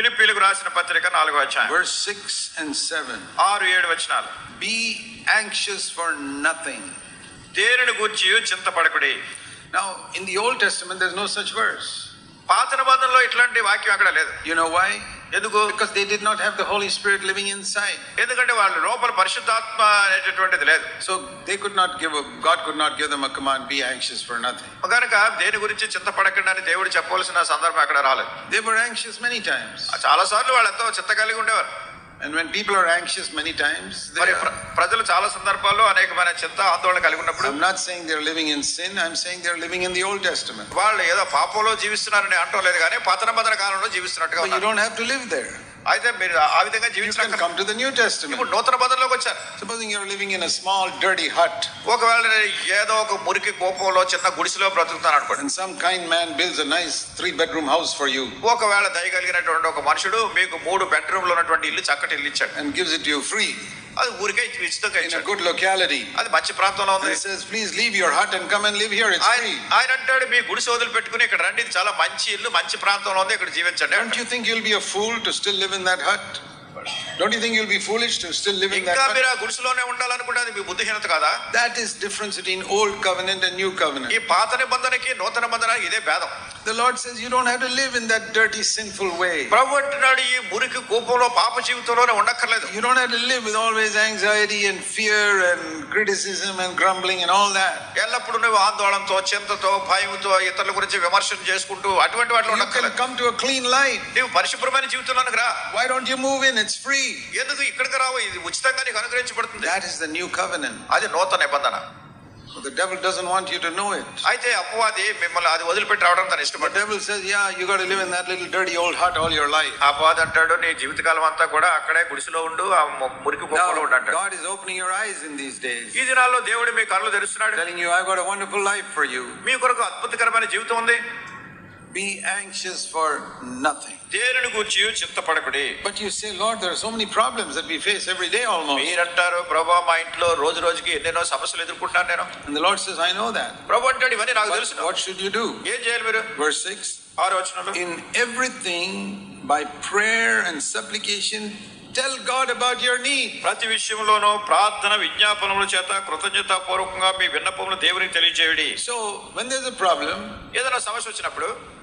ఫిలిప్పీలకు రాసిన పత్రిక నాలుగో వచ్చాయి వర్ సిక్స్ అండ్ సెవెన్ ఆరు ఏడు వచనాలు. బి యాంక్షియస్ ఫర్ నథింగ్ దేనిని గురించి చింతపడకుడి. Now in the old test there no such words పాత నిబంధనలో ఇట్లాంటి వాక్యం అక్కడ లేదు. యు నో వై ఎందుకు? Because they did not have the holy spirit living inside ఎందుకంటే వాళ్ళ లోపల పరిశుద్ధాత్మ అనేటటువంటిది లేదు. So they could not give god could not give them అకమ and be anxious for nothing కనుక దేని గురించి చింతపడకుండా అని దేవుడు చెప్పాల్సిన సందర్భం అక్కడ రాలేదు. They were anxious many times చాలా సార్లు వాళ్ళు ఎంతో చింత కలిగి ఉండేవారు. And when people are anxious many times, they మరి are, ప్ర- ప్రజలు చాలా సందర్భాల్లో అనేకమైన చింత ఆందోళన కలిగి ఉన్నప్పుడు I'm not saying they're living in sin, I'm saying they're living in the Old Testament. వాళ్ళు ఏదో పాపంలో జీవిస్తున్నారని అంటం లేదు కానీ పతన పతన కాలంలో జీవిస్తున్నట్టుగా But you ఉన్నారు don't have to live there. అయితే మీరు ఆ విధంగా జీవించిన living in small dirty hut ఒకవేళ ఏదో ఒక మురికి కోపంలో చిన్న గుడిసెలో బ్రతుకుతాను అనుకోండి. Some kind man builds a nice 3 bedroom house for you ఒకవేళ దయ కలిగినటువంటి ఒక మనుషుడు మీకు మూడు బెడ్రూమ్ ఉన్నటువంటి ఇల్లు చక్కటి ఇల్లు ఇచ్చాడు. And gives it you free అది ఊరికే విచితో కలిసి గుడ్ లొకాలిటీ అది మంచి ప్రాంతంలో ఉంది. Says please leave your hut and come and leave here it's free ఆయన అంటాడు మీ గుడి సోదరులు పెట్టుకుని ఇక్కడ రండి. ఇది చాలా మంచి ఇల్లు మంచి ప్రాంతంలో ఉంది. ఇక్కడ జీవించండి don't you think you will be a fool to still live in that heart don't you think you will be foolish to still live in that ఇంకా మీరు ఆ గుడిసెలోనే ఉండాలనుకుంటారు మీ బుద్ధిహీనత కదా? That is difference between old covenant and new covenant ఈ పాత నిబంధనకి నూతన నిబంధనకి ఇదే భేదం. The Lord says you don't have to live in that dirty, sinful way. ప్రభు అంటున్నాడు ఈ మురికి కోపంలో పాప జీవితంలోనే ఉండక్కర్లేదు You don't have to live with always anxiety and fear and criticism and grumbling and all that. ఎల్లప్పుడూ నువ్వు ఆందోళనతో చింతతో భయంతో ఇతరుల గురించి విమర్శన చేసుకుంటూ అటువంటి వాటిలో You can ఉండక్కర్లేదు come to a clean life. నువ్వు పరిశుభ్రమైన జీవితంలోనికి రా Why don't you move in? It's free. ఎందుకు ఇక్కడికి రావు ఇది ఉచితంగా నీకు అనుగ్రహించబడుతుంది That is the new covenant. అది నూతన నిబంధన The devil doesn't want you to know it. అయితే అపవాది మిమ్మల్ని అది వదిలిపెట్టి రావడం తన The ఇష్టపడ్డ devil says, Yeah, you got to live in that little dirty old hut all your life. అపవాది అంటాడు నీ జీవితకాలం అంతా కూడా అక్కడే గుడిసెలో ఉండు ఆ ము- మురికి కుప్పలో ఉండు Now, అంటాడు God is opening your eyes in these days, ఈ దినాల్లో దేవుడు మీ కళ్ళు తెరుస్తున్నాడు telling you, I've got a wonderful life for you. మీ కొరకు అద్భుతకరమైన జీవితం ఉంది Be anxious for nothing. దేనిని గూర్చి చింతపడకుడి But you say, Lord, there are so many problems that we face every day almost. మీరంటారు ప్రభా మా ఇంట్లో రోజు రోజుకి ఎన్నెన్నో సమస్యలు ఎదుర్కొంటున్నాను నేను And the Lord says, I know that. ప్రభు అంటాడు ఇవన్నీ నాకు తెలుసు But what should you do? ఏం చేయాలి మీరు Verse 6 ఆరు వచనంలో In everything, by prayer and supplication, tell God about your need. ప్రతి విషయంలోనూ ప్రార్థన విజ్ఞాపనముల చేత కృతజ్ఞత పూర్వకంగా మీ విన్నపములు దేవునికి తెలియజేయడి So, when there's a problem, ఏదైనా సమస్య వచ్చినప్పుడు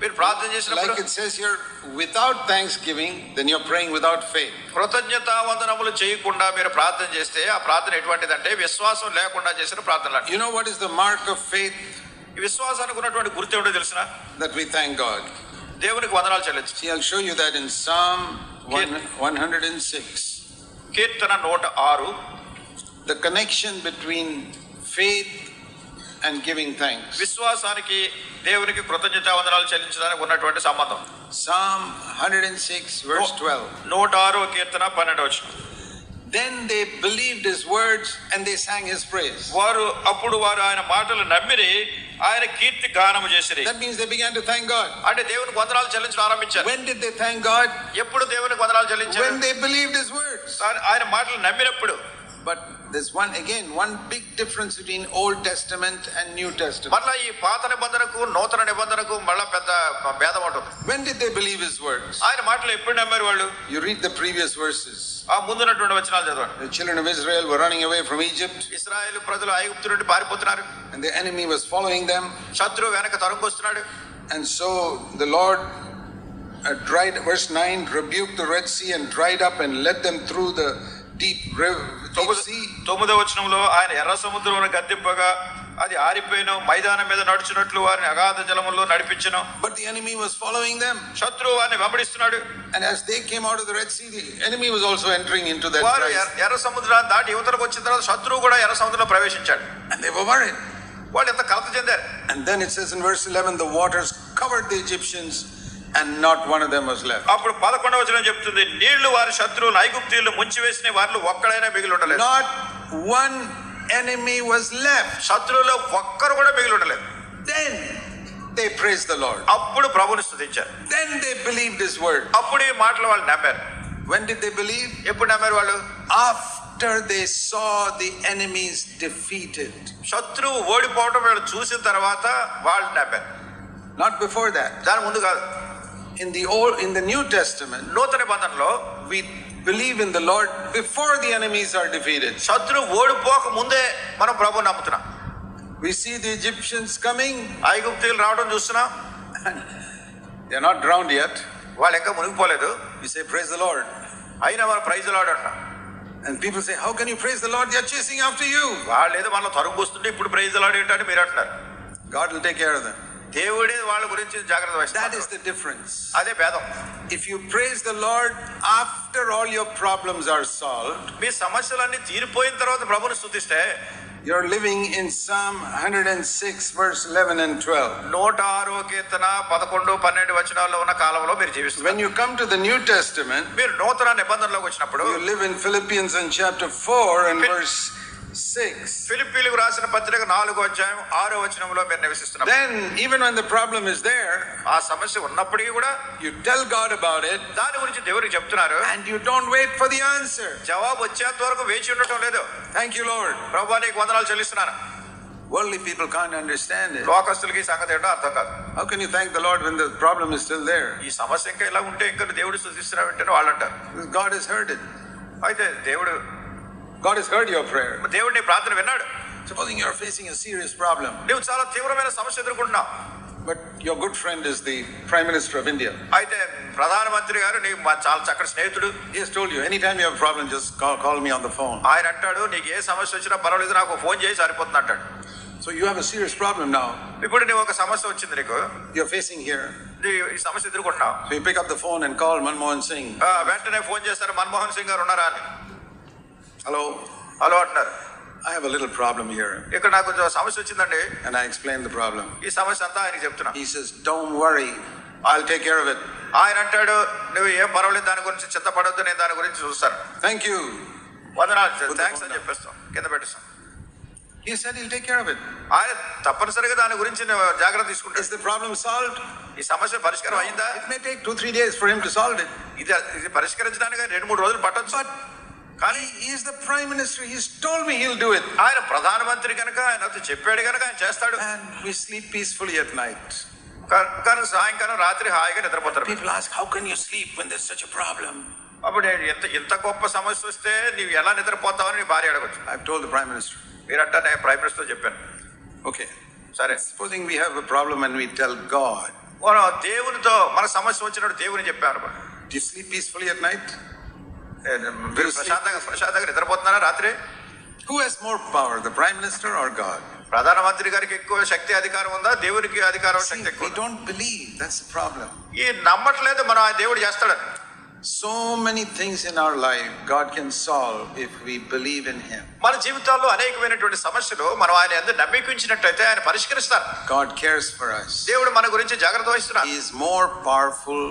మీరు ప్రార్థన చేసినప్పుడు కృతజ్ఞత వందనములు చేయకుండా మీరు ప్రార్థన చేస్తే ఆ ప్రార్థన ఎటువంటిది అంటే విశ్వాసం లేకుండా చేసిన ప్రార్థన you know what is the mark of faith విశ్వాసానికి ఉన్నటువంటి గుర్తు ఏమిటో తెలిసిన? దట్ వి థ్యాంక్ గాడ్ దేవునికి వందనాలు చెల్లించు. He will show you that in psalm 106 కీర్తన 106 the connection between faith and giving thanks విశ్వాసానికి దేవునికి కృతజ్ఞత వందనాలు చెల్లించడానికి ఉన్నటువంటి సంబంధం Psalm 106, verse 12. నూట ఆరు కీర్తన పన్నెండు వచ్చిన Then they believed his words and they sang his praise. వారు అప్పుడు వారు ఆయన మాటలు నమ్మిరి ఆయన కీర్తి గానము చేసిరి That means they began to thank God. అంటే దేవునికి వందనాలు చెల్లించడం ఆరంభించారు When did they thank God? ఎప్పుడు దేవునికి వందనాలు చెల్లించారు When they believed his words. ఆయన- మాటలు నమ్మినప్పుడు But there's one, again, one big difference between Old Testament and New Testament. మళ్ళా ఈ పాత నిబంధనకు నూతన నిబంధనకు మళ్ళా పెద్ద భేదం ఉంటుంది When did they believe his words? ఆయన మాటలు ఎప్పుడు నమ్మారు వాళ్ళు You read the previous verses. ఆ ముందున్నటువంటి వచనాలు చదవండి The children of Israel were running away from Egypt Israel ప్రజలు ఐగుప్తు నుండి పారిపోతున్నారు and the enemy was following them. శత్రువు వెనక తరుముకొస్తున్నాడు And so the Lord uh, dried, verse 9, rebuked the Red Sea and dried up and led them through the deep, river, deep తొమ్మిది sea. తొమ్మిదో వచనంలో ఆయన ఎర్ర సముద్రం గద్దింపగా అది ఆరిపోయిన మైదానం మీద నడుచున్నట్లు వారిని అగాధ జలముల్లో నడిపించను But the enemy was following them. శత్రువు వారిని వెంబడిస్తున్నాడు And as they came out of the Red Sea, the enemy was also entering into that వారు dry ఎర్ర- ఎర్ర సముద్రాన్ని దాటి యువతలకు వచ్చిన తర్వాత శత్రువు కూడా ఎర్ర సముద్రంలో ప్రవేశించాడు And they were worried. వాళ్ళు ఎంత కలత చెందారు And then it says in verse 11, the waters covered the Egyptians and not one of them was left. అప్పుడు పదకొండవ వచనం చెప్తుంది నీళ్ళు వారి శత్రువులు ఐగుప్తీయులు ముంచివేసిన వారిలో ఒక్కడైనా మిగిలి ఉండలేదు Not one enemy was left. శత్రువులో ఒక్కరు కూడా మిగిలి ఉండలేదు Then they praised the Lord. అప్పుడు ప్రభుని స్తుతించారు Then they believed his word. అప్పుడు ఈ మాటలు వాళ్ళు నమ్మారు When did they believe? ఎప్పుడు నమ్మారు వాళ్ళు After they saw the enemies defeated. శత్రువు ఓడిపోవడం వీళ్ళు చూసిన తర్వాత వాళ్ళు నమ్మారు Not before that. దాని ముందు కాదు In the old in the New Testament, నూతన నిబంధనలో we believe in the Lord before the enemies are defeated. శత్రువు ఓడిపోక ముందే మనం ప్రభు నమ్ముతున్నాం We see the Egyptians coming, ఐగుప్తీయులు రావడం చూస్తున్నాం they're not drowned yet. వాళ్ళు ఇంకా మునిగిపోలేదు We say, Praise the Lord. అయినా వాళ్ళు ప్రైజ్ లాడు అంటున్నాం And people say, How can you praise the Lord? They're chasing after you. వాళ్ళు ఏదో మనలో తరుగు వస్తుంటే ఇప్పుడు ప్రైజ్ లాడు ఏంటని మీరు అంటున్నారు God will take care of them. దేవుడే వాళ్ళ గురించి జాగ్రత్త That వహిస్తాడు is the difference. అదే భేదం If you praise the Lord after all your problems are solved, మీ సమస్యలన్నీ తీరిపోయిన తర్వాత ప్రభుని స్థుతిస్తే you're living in Psalm 106, verse 11 and 12. నూట ఆరో కీర్తన పదకొండు పన్నెండు వచనాల్లో ఉన్న కాలంలో మీరు When జీవిస్తున్నారు you come to the New Testament, మీరు నూతన నిబంధనలోకి వచ్చినప్పుడు you live in Philippians in chapter 4 and verse 6. ఫిలిప్పీలకు రాసిన పత్రిక నాలుగో అధ్యాయం ఆరో వచనంలో మీరు నివసిస్తున్నారు Then, even when the problem is there, ఆ సమస్య ఉన్నప్పటికీ కూడా you tell God about it దాని గురించి దేవుడికి చెప్తున్నారు and you don't wait for the answer. జవాబు వచ్చేంత వరకు వేచి ఉండటం లేదు Thank you, Lord. ప్రభా నీకు వందనాలు చెల్లిస్తున్నాను Worldly people can't understand it. లోకస్తులకి ఈ సంగతి ఏంటో అర్థం కాదు How can you thank the Lord when the problem is still there? ఈ సమస్య ఇంకా ఇలా ఉంటే ఇంకా దేవుడు స్థుతిస్తున్నావు అంటే వాళ్ళు అంటారు Because God has heard it. అయితే దేవుడు God has heard your prayer. దేవుడు నీ ప్రార్థన విన్నాడు Supposing you're facing a serious problem, నువ్వు చాలా తీవ్రమైన సమస్య ఎదుర్కొంటున్నావు but your good friend is the Prime Minister of India. అయితే ప్రధానమంత్రి గారు నీకు మా చాలా చక్కటి స్నేహితుడు He has told you, anytime you have a problem, just call, call me on the phone. ఆయన అంటాడు నీకు ఏ సమస్య వచ్చినా పర్వాలేదు నాకు ఫోన్ చేసి సరిపోతుంది అంటాడు So you have a serious problem now. ఇప్పుడు నీకు ఒక సమస్య వచ్చింది నీకు You're facing here. నీ ఈ సమస్య ఎదుర్కొంటున్నావు So you pick up the phone and call Manmohan Singh. ఆ, వెంటనే ఫోన్ చేస్తారు మన్మోహన్ సింగ్ గారు ఉన్నారా అని హలో హలో అంటున్నారు I have little problem here ఇక్కడ నాకు కొంచెం సమస్య వచ్చిందండి. And I explain the problem ఈ సమస్య అంతా ఆయన చెప్తున్నాను he says don't worry I take care with ఆయన అంటాడు నువ్వు ఏం పర్వాలేదు దాని గురించి చింతపడద్దు నేను దాని గురించి చూస్తాను. థ్యాంక్ యూ వందనాలు సార్ థ్యాంక్స్ అని చెప్పేస్తాం కింద పెట్టేస్తాం. ఈ sir I'll take care of it ఆయన తప్పనిసరిగా దాని గురించి జాగ్రత్త తీసుకుంటే ఇస్ ది ప్రాబ్లమ్ సాల్వ్ ఈ సమస్య పరిష్కారం అయిందా? It may take two three days for him to solve it ఇది ఇది పరిష్కరించడానికి రెండు మూడు రోజులు పట్టొచ్చు. కానీ he is the prime minister. He's told me he'll do it. ఆయన ప్రధానమంత్రి కనుక ఆయనతో చెప్పాడు కనుక ఆయన చేస్తాడు And we sleep peacefully at night. కా- కానీ సాయంకాలం రాత్రి హాయిగా నిద్రపోతారు People ask, How can you sleep when there's such a problem? అప్పుడు నేను ఎంత ఇంత గొప్ప సమస్య వస్తే నీవు ఎలా నిద్రపోతావని నీ భార్య అడగచ్చు I've told the prime minister. మీరంటా నేను ప్రైమ్ మినిస్టర్ చెప్పాను Okay. సరే Supposing we have a problem and we tell God, మనం దేవునితో మన సమస్య వచ్చినప్పుడు దేవుని చెప్పాను అనుకోండి Do you sleep peacefully at night? మీరు ప్రశాంతంగా ప్రశాంతంగా నిద్రపోతున్నారా రాత్రి Who has more power, the prime minister or God? ప్రధానమంత్రి గారికి ఎక్కువ శక్తి అధికారం ఉందా దేవునికి అధికారం See, శక్తి ఎక్కువ we don't believe. That's the problem. ఈ నమ్మట్లేదు మనం ఆ దేవుడు చేస్తాడని So many things in our life God can solve if we believe in Him. మన జీవితాల్లో అనేకమైనటువంటి సమస్యలు మనం ఆయన ఎందుకు నమ్మికించినట్టయితే ఆయన పరిష్కరిస్తారు God cares for us. దేవుడు మన గురించి జాగ్రత్త వహిస్తున్నారు He is more powerful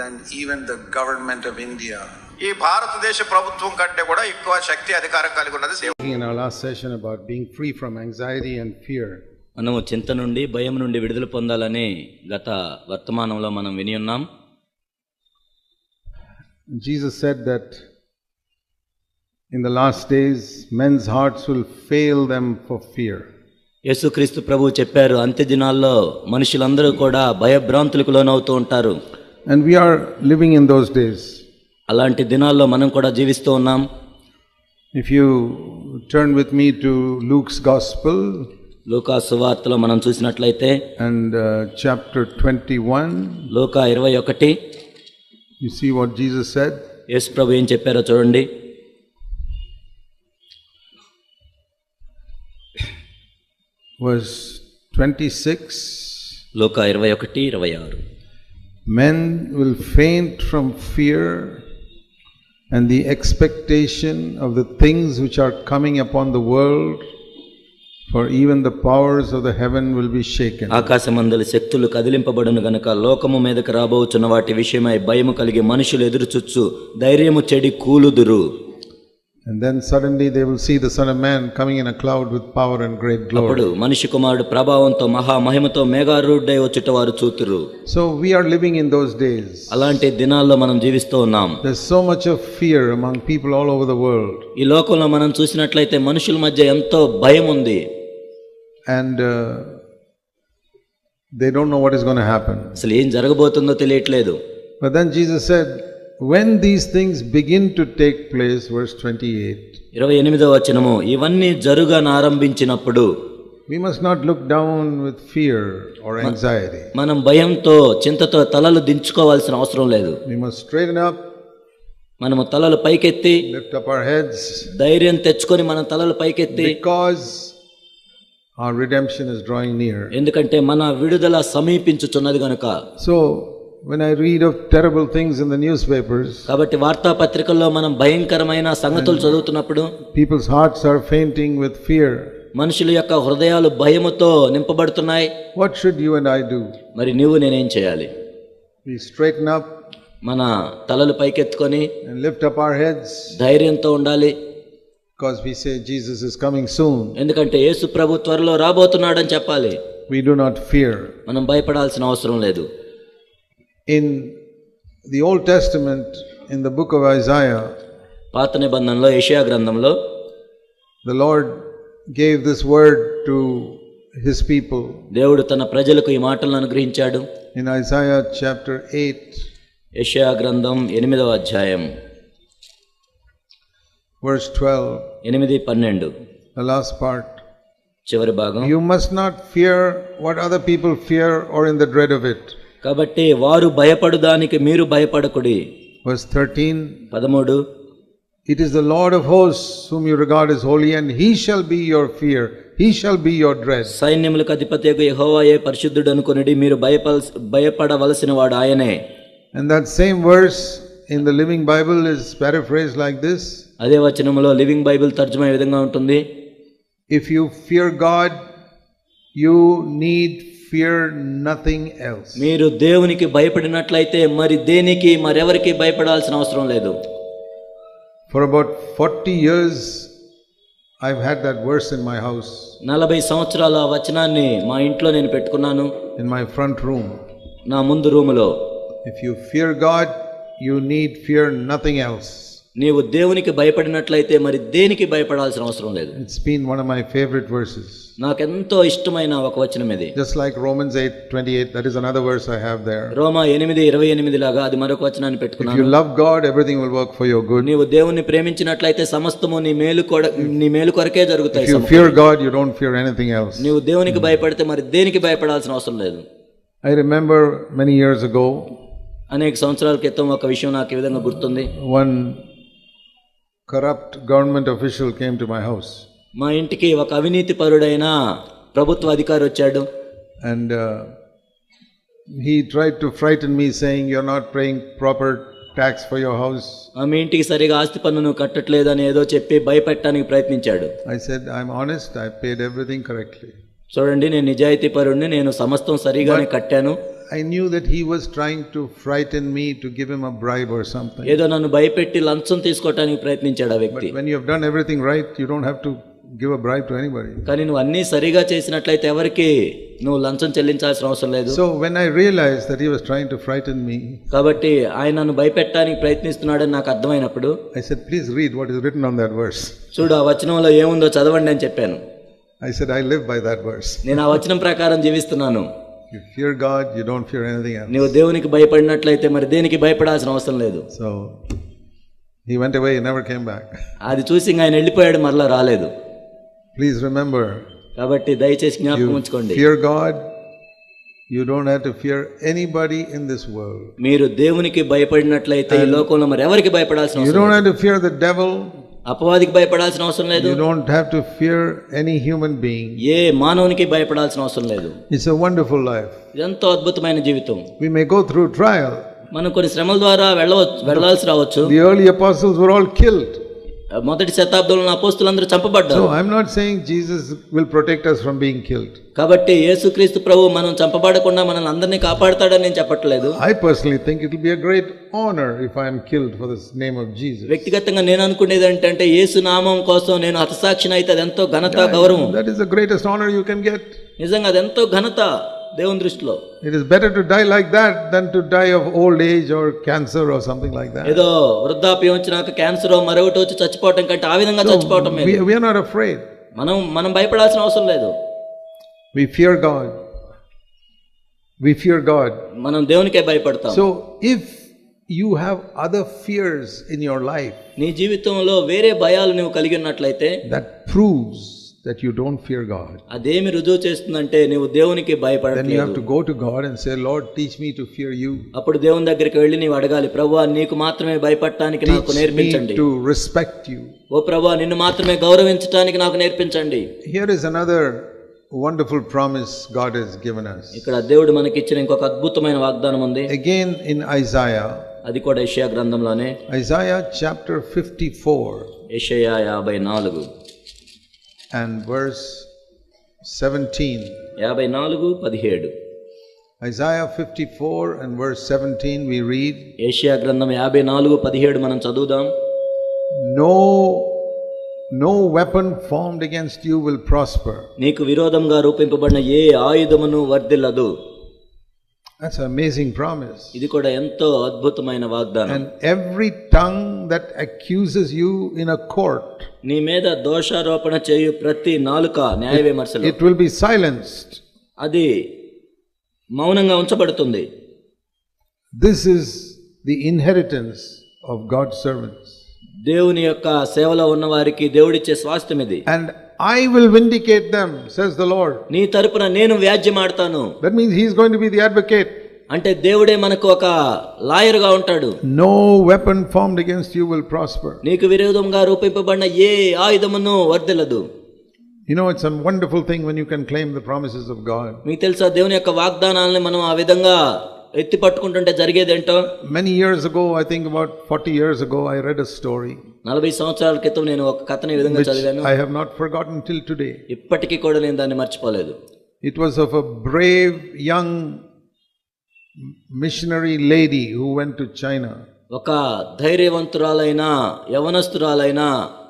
than even the government of India. ఈ భారతదేశ ప్రభుత్వం కంటే కూడా ఎక్కువ శక్తి అధికారం కలిగి ఉన్నది in our session about being free from anxiety and fear మనం చింత నుండి భయం నుండి విడుదల పొందాలని గత వర్తమానంలో మనం విని ఉన్నాం. Jesus said that in the last days men's hearts will fail them for fear యేసుక్రీస్తు ప్రభు చెప్పారు అంత్య దినాల్లో మనుషులందరూ కూడా భయభ్రాంతులకు లోనవుతూ ఉంటారు. And we are living in those days అలాంటి దినాల్లో మనం కూడా జీవిస్తూ ఉన్నాం. If you turn with me to Luke's gospel లూకా సువార్తలో మనం చూసినట్లయితే అండ్ చాప్టర్ 21 ఇరవై ఒకటి. You see what Jesus said యేసు ప్రభు ఏం చెప్పారో చూడండి. వర్స్ ట్వంటీ సిక్స్ వాస్ ఇరవై ఒకటి ఇరవై ఆరు. Men will faint from fear and the expectation of the things which are coming upon the world, for even the powers of the heaven will be shaken. ఆకాశమందలి శక్తులు కదిలింపబడును గనుక లోకము మీదకి రాబోచున్న వాటి విషయమై భయము కలిగి మనుషులు ఎదురుచుచ్చు ధైర్యము చెడి కూలుదురు And then suddenly they will see the Son of Man coming in a cloud with power and great అప్పుడు glory. మనిషి కుమారుడు ప్రభావంతో మహా మహిమతో మేఘారూఢై వచ్చుట వారు చూతురు So we are living in those days. అలాంటి దినాల్లో మనం జీవిస్తూ ఉన్నాం There's so much of fear among people all over the world. ఈ లోకంలో మనం చూసినట్లయితే మనుషుల మధ్య ఎంతో భయం ఉంది And uh, they don't know what is going to happen. అసలు ఏం జరగబోతుందో తెలియట్లేదు But then Jesus said, when these things begin to take place, verse 28, ఇరవై ఎనిమిదో వచనము ఇవన్నీ జరుగన ఆరంభించినప్పుడు we must not look down with fear or anxiety. మనం భయంతో చింతతో తలలు దించుకోవాల్సిన అవసరం లేదు We must straighten up, మనము తలలు పైకెత్తి lift up our heads, ధైర్యం తెచ్చుకొని మనం తలలు పైకెత్తి because our redemption is drawing near. ఎందుకంటే మన విడుదల సమీపించుచున్నది గనుక So, when I read of terrible things in the newspapers, కాబట్టి వార్తాపత్రికల్లో మనం భయంకరమైన సంగతులు చదువుతున్నప్పుడు people's hearts are fainting with fear. మనుషుల యొక్క హృదయాలు భయముతో నింపబడుతున్నాయి What should you and I do? మరి నువ్వు నేనేం చేయాలి We straighten up మన తలలు పైకెత్తుకొని and lift up our heads ధైర్యంతో ఉండాలి because we say Jesus is coming soon. ఎందుకంటే యేసు ప్రభు త్వరలో రాబోతున్నాడని చెప్పాలి We do not fear. మనం భయపడాల్సిన అవసరం లేదు In the Old Testament, in the book of Isaiah, పాత నిబంధనలో ఏషియా గ్రంథంలో the Lord gave this word to his people. దేవుడు తన ప్రజలకు ఈ మాటలను అనుగ్రహించాడు In Isaiah chapter 8, యెషయా గ్రంథం ఎనిమిదవ అధ్యాయం verse 12, ఎనిమిది పన్నెండు the last part. చివరి భాగం You must not fear what other people fear or in the dread of it. కాబట్టి వారు భయపడు దానికి మీరు భయపడకుడి Verse 13 పదమూడు It is the Lord of hosts whom you regard as holy, and he shall be your fear, he shall be your dread. సైన్యములకు అధిపతియకు యెహోవాయే పరిశుద్ధుడు అనుకొనిడి మీరు భయపడ భయపడవలసిన వాడు ఆయనే And that same verse in the Living Bible is paraphrased like this అదే వచనములో లివింగ్ బైబిల్ తర్జుమా విధంగా ఉంటుంది If you fear God, you need fear nothing else. మీరు దేవునికి భయపడినట్లయితే మరి దేనికి మరెవరికి భయపడాల్సిన అవసరం లేదు For about 40 years, I've had that verse in my house, నలభై సంవత్సరాల వచనాన్ని మా ఇంట్లో నేను పెట్టుకున్నాను in my front room. నా ముందు రూములో If you fear God, you need fear nothing else. నీవు దేవునికి భయపడినట్లయితే మరి దేనికి భయపడాల్సిన అవసరం లేదు It's been one of my favorite verses. నాకెంతో ఇష్టమైన ఒక వచనం ఇది Just like Romans 8 28, that is another verse I have there. రోమా ఎనిమిది ఇరవై ఎనిమిది లాగా అది మరొక వచనాన్ని పెట్టుకున్నాను you love God, everything will work for your good. నీవు దేవుణ్ణి ప్రేమించినట్లయితే సమస్తము నీ మేలు కొడ నీ మేలు కొరకే జరుగుతాయి సమకూడి. fear God, you don't fear anything else. నీవు దేవునికి భయపడితే మరి దేనికి భయపడాల్సిన అవసరం లేదు I remember many years ago, అనేక సంవత్సరాల క్రితం ఒక విషయం నాకు ఈ విధంగా గుర్తుంది one corrupt government official came to my house మా ఇంటికి ఒక అవినీతి పరుడైన ప్రభుత్వ అధికారి వచ్చాడు and uh, he tried to frighten me, saying, You're not paying proper tax for your house. ఆ మీ ఇంటికి సరిగా ఆస్తి పన్నును కట్టట్లేదని ఏదో చెప్పి భయపెట్టడానికి ప్రయత్నించాడు I said, I'm honest, I paid everything correctly. చూడండి నేను నిజాయితీ పరుడిని నేను సమస్తం సరిగానే కట్టాను I knew that he was trying to frighten me to give him a bribe or something. ఏదో నన్ను భయపెట్టి లంచం తీసుకోవటానికి ప్రయత్నించాడు ఆ వ్యక్తి But when you have done everything right, you don't have to give a bribe to anybody. కానీ నువ్వు అన్నీ సరిగా చేసినట్లయితే ఎవరికి నువ్వు లంచం చెల్లించాల్సిన అవసరం లేదు So when I realized that he was trying to frighten me, కాబట్టి ఆయన నన్ను భయపెట్టడానికి ప్రయత్నిస్తున్నాడని నాకు అర్థమైనప్పుడు I said, Please read what is written on that verse. చూడు ఆ వచనంలో ఏముందో చదవండి అని చెప్పాను I said, I live by that verse. నేను ఆ వచనం ప్రకారం జీవిస్తున్నాను fear god you don't fear anything else నీవు దేవునికి భయపడినట్లయితే మరి దేనికి భయపడాల్సిన అవసరం లేదు. So he went away he never came back అది చూసి ఆయన వెళ్ళిపోయాడు మరలా రాలేదు. ప్లీజ్ రిమెంబర్ కాబట్టి దయచేసి జ్ఞాపకం ఉంచుకోండి. Fear god you don't have to fear anybody in this world మీరు దేవునికి భయపడినట్లయితే ఈ లోకంలో మరి ఎవరికి భయపడాల్సిన అవసరం you don't have to fear the devil అపవాదికి భయపడాల్సిన అవసరం లేదు. You don't have to fear any human being ఏ మానవునికి భయపడాల్సిన అవసరం లేదు. ఇట్స్ ఎ వండర్ఫుల్ లైఫ్ ఇదంతా అద్భుతమైన జీవితం. We may go through trial మనం కొన్ని శ్రమల ద్వారా వెళ్ళవచ్చు వెళ్ళాల్సి రావచ్చు. The early apostles were all killed మొదటి శతాబ్దంలో అపోస్తులందరూ చంపబడ్డారు. So I am not saying Jesus will protect us from being killed కాబట్టి యేసుక్రీస్తు ప్రభు మనం చంపబడకుండా మనల్ని అందరినీ కాపాడతాడని నేను చెప్పట్లేదు. I personally think it will be a great honour if I am killed for this name of Jesus వ్యక్తిగతంగా నేను అనుకునేది ఏంటంటే యేసు నామం కోసం నేను హతసాక్షిని అయితే అది ఎంతో ఘనత గౌరవం. That is the greatest honour you can get నిజంగా అది ఎంతో ఘనత. దేవుని దృష్టిలో. It is better to die like that then to die of old age or cancer or something like that ఏదో వృద్ధాప్యం వచ్చినాక క్యాన్సర్ ఓ మరొకటి వచ్చి చచ్చిపోవడం కంటే ఆ విధంగా చచ్చిపోవడం వి ఆర్ నాట్ అఫ్రేడ్ మనం మనం భయపడాల్సిన అవసరం లేదు. We fear God we fear God మనం దేవునికే భయపడతాం. So if you have other fears in your life నీ జీవితంలో వేరే భయాలు నువ్వు కలిగి ఉన్నట్లయితే that proves that you don't fear God. అదేమి రుజువు చేస్తుందంటే నువ్వు దేవునికి Then you have భయపడట్లేదు to go to God and say, Lord, teach me to fear you. అప్పుడు దేవుని దగ్గరికి వెళ్ళి నీవు అడగాలి ప్రభు నీకు మాత్రమే భయపడటానికి నాకు నేర్పించండి to respect you. ఓ ప్రభు నిన్ను మాత్రమే గౌరవించటానికి నాకు నేర్పించండి Here is another wonderful promise God has given us. ఇక్కడ దేవుడు మనకి ఇచ్చిన ఇంకొక అద్భుతమైన వాగ్దానం ఉంది Again in Isaiah, అది కూడా యెషయా గ్రంథంలోనే Isaiah chapter 54 యెషయా యాభై నాలుగు and verse 17. యాభై నాలుగు పదిహేడు Isaiah 54 and verse 17 we read, Isaiah గ్రంథం యాభై నాలుగు పదిహేడు మనం చదువుదాం No, no weapon formed against you will prosper. నీకు విరోధంగా రూపింపబడిన ఏ ఆయుధమును వర్ధిల్లదు That's an amazing promise. ఇది కూడా ఎంతో అద్భుతమైన వాగ్దానం And every tongue that accuses you in a court, నీ మీద దోషారోపణ చేయు ప్రతి నాలుక న్యాయ విమర్శలు it will be silenced. అది మౌనంగా ఉంచబడుతుంది This is the inheritance of God's servants. దేవుని యొక్క సేవలో ఉన్న వారికి దేవుడిచ్చే స్వాస్థ్యం ఇది And I will vindicate them, says the Lord. నీ తరపున నేను వ్యాజ్యమాడతాను That means He's going to be the advocate. అంటే దేవుడే మనకు ఒక లాయర్గా ఉంటాడు No weapon formed against you will prosper. నీకు విరోధంగా రూపింపబడిన ఏ ఆయుధమును వర్ధిల్లదు You know, it's a wonderful thing when you can claim the promises of God. మీకు తెలుసా దేవుని యొక్క వాగ్దానాలని మనం ఆ విధంగా ఎత్తి పట్టుకుంటుంటే జరిగేది ఏంటో many years ago I think about forty years go I read a story నలభై సంవత్సరాల క్రితం నేను ఒక కథను విధంగా చదివాను. I have not forgotten till today ఇప్పటికీ కూడా నేను దాన్ని మర్చిపోలేదు. It was of a brave young missionary lady who went to China ఒక ధైర్యవంతురాలైన యవనస్తురాలైన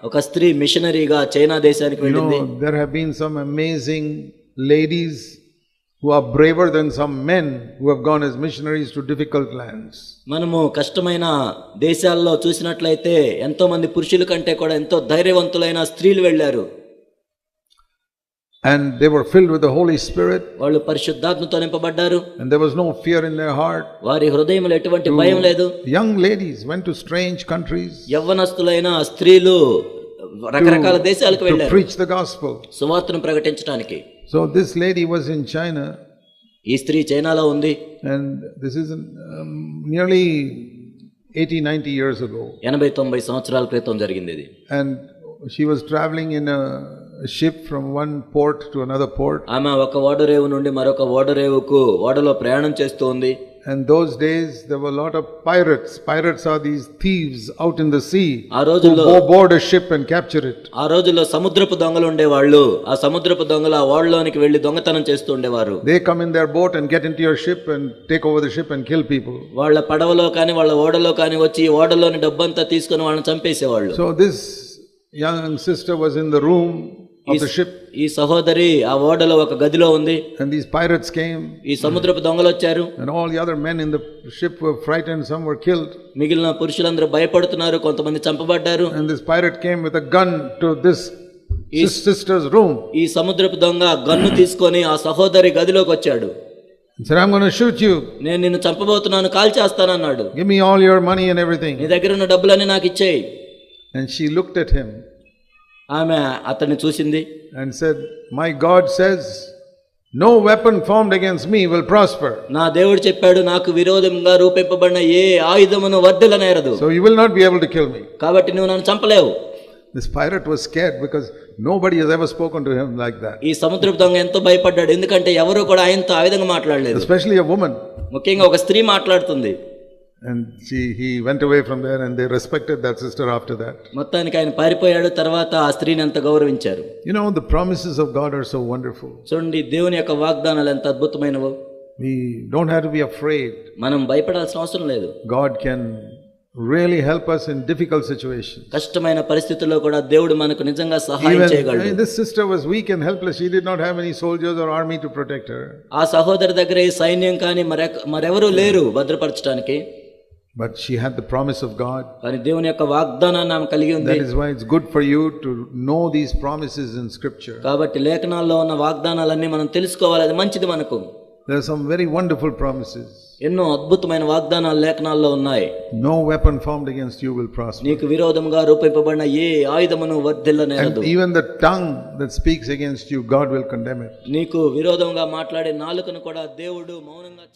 ఒక స్త్రీ మిషనరీగా చైనా దేశానికి వెళ్ళింది. There have been some amazing ladies who are braver than some men who have gone as missionaries to difficult lands. మనము కష్టమైన దేశాల్లో చూసినట్లయితే ఎంతో మంది పురుషుల కంటే కూడా ఎంతో ధైర్యవంతులైన స్త్రీలు వెళ్ళారు And they were filled with the Holy Spirit, వాళ్ళు పరిశుద్ధాత్మతో నింపబడ్డారు and there was no fear in their heart. వారి హృదయంలో ఎటువంటి భయం లేదు Young ladies went to strange countries యవ్వనస్తులైన స్త్రీలు రకరకాల దేశాలకు to వెళ్ళారు preach the gospel. సువార్తను ప్రకటించడానికి so this lady was in China ఈ స్త్రీ చైనాలో ఉంది. And this is nearly eighty ninety years ago ఎనభై తొంభై సంవత్సరాల క్రితం జరిగింది and she was travelling in ship from one port to another port ఆమె ఒక ఓడరేవు నుండి మరొక ఓడరేవుకు ఓడలో ప్రయాణం చేస్తూ ఉంది. And those days there were a lot of pirates. Pirates are these thieves out in the sea ఆ who రోజుల్లో go board a ship and capture it. ఆ రోజుల్లో సముద్రపు దొంగలు ఉండేవాళ్ళు ఆ సముద్రపు దొంగలు ఆ ఓడలోనికి వెళ్లి దొంగతనం చేస్తూ ఉండేవారు They come in their boat and get into your ship and take over the ship and kill people. వాళ్ళ పడవలో కానీ వాళ్ళ ఓడలో కానీ వచ్చి ఈ ఓడలోని డబ్బంతా తీసుకొని వాళ్ళని చంపేసేవాళ్ళు So this young sister was in the room the ship ఈ సహోదరి ఆ ఓడలో ఒక గదిలో ఉంది and these pirates came ఈ సముద్రపు దొంగలు వచ్చారు and all the other men in the ship were frightened. Some were killed. మిగిలిన పురుషులందరూ భయపడుతున్నారు కొంతమంది చంపబడ్డారు And this pirate came with a gun to this sis- sister's room ఈ సముద్రపు దొంగ గన్ను తీసుకొని ఆ సహోదరి గదిలోకి వచ్చాడు said, I'm going to shoot you. నేను నిన్ను చంపబోతున్నాను కాల్ చేస్తానన్నాడు Give me all your money and everything. నీ దగ్గర ఉన్న డబ్బులన్నీ నాకు ఇచ్చేయి And she looked at him ఆమె అతన్ని చూసింది and said, My God says, No weapon formed against me will prosper. నా దేవుడు చెప్పాడు నాకు విరోధంగా రూపింపబడిన ఏ ఆయుధమును వర్ధిల్లనేరదు So you will not be able to kill me. కాబట్టి నువ్వు నన్ను చంపలేవు This pirate was scared because nobody has ever spoken to him like that, ఈ సముద్రపు దొంగ ఎంతో భయపడ్డాడు ఎందుకంటే ఎవరు కూడా ఆయనతో ఆ విధంగా మాట్లాడలేదు especially a woman. ముఖ్యంగా ఒక స్త్రీ మాట్లాడుతుంది And she, he went away from there and they respected that sister after that. మొత్తానికి ఆయన పారిపోయాడు తర్వాత ఆ స్త్రీని ఎంత గౌరవించారు You know, the promises of God are so wonderful. చూడండి దేవుని యొక్క వాగ్దానాలు ఎంత అద్భుతమైనవో We don't have to be afraid. మనం భయపడాల్సిన అవసరం లేదు God can really help us in difficult situations. కష్టమైన పరిస్థితుల్లో కూడా దేవుడు మనకు నిజంగా సహాయం Even చేయగలడు this sister was weak and helpless. She did not have any soldiers or army to protect her. ఆ సహోదరి దగ్గర ఈ సైన్యం కానీ మరె మరెవరూ లేరు భద్రపరచడానికి But she had the promise of God. కానీ దేవుని యొక్క వాగ్దానాన్ని ఆమె కలిగి ఉంది That is why it's good for you to know these promises in Scripture. కాబట్టి లేఖనాల్లో ఉన్న వాగ్దానాలన్నీ మనం తెలుసుకోవాలి అది మంచిది మనకు There are some very wonderful promises. ఎన్నో అద్భుతమైన వాగ్దానాలు లేఖనాల్లో ఉన్నాయి No weapon formed against you will prosper. నీకు విరోధముగా రూపింపబడిన ఏ ఆయుధమును వర్ధిల్లనేరదు And even the tongue that speaks against you, God will condemn it. నీకు విరోధంగా మాట్లాడే నాలుకను కూడా దేవుడు మౌనంగా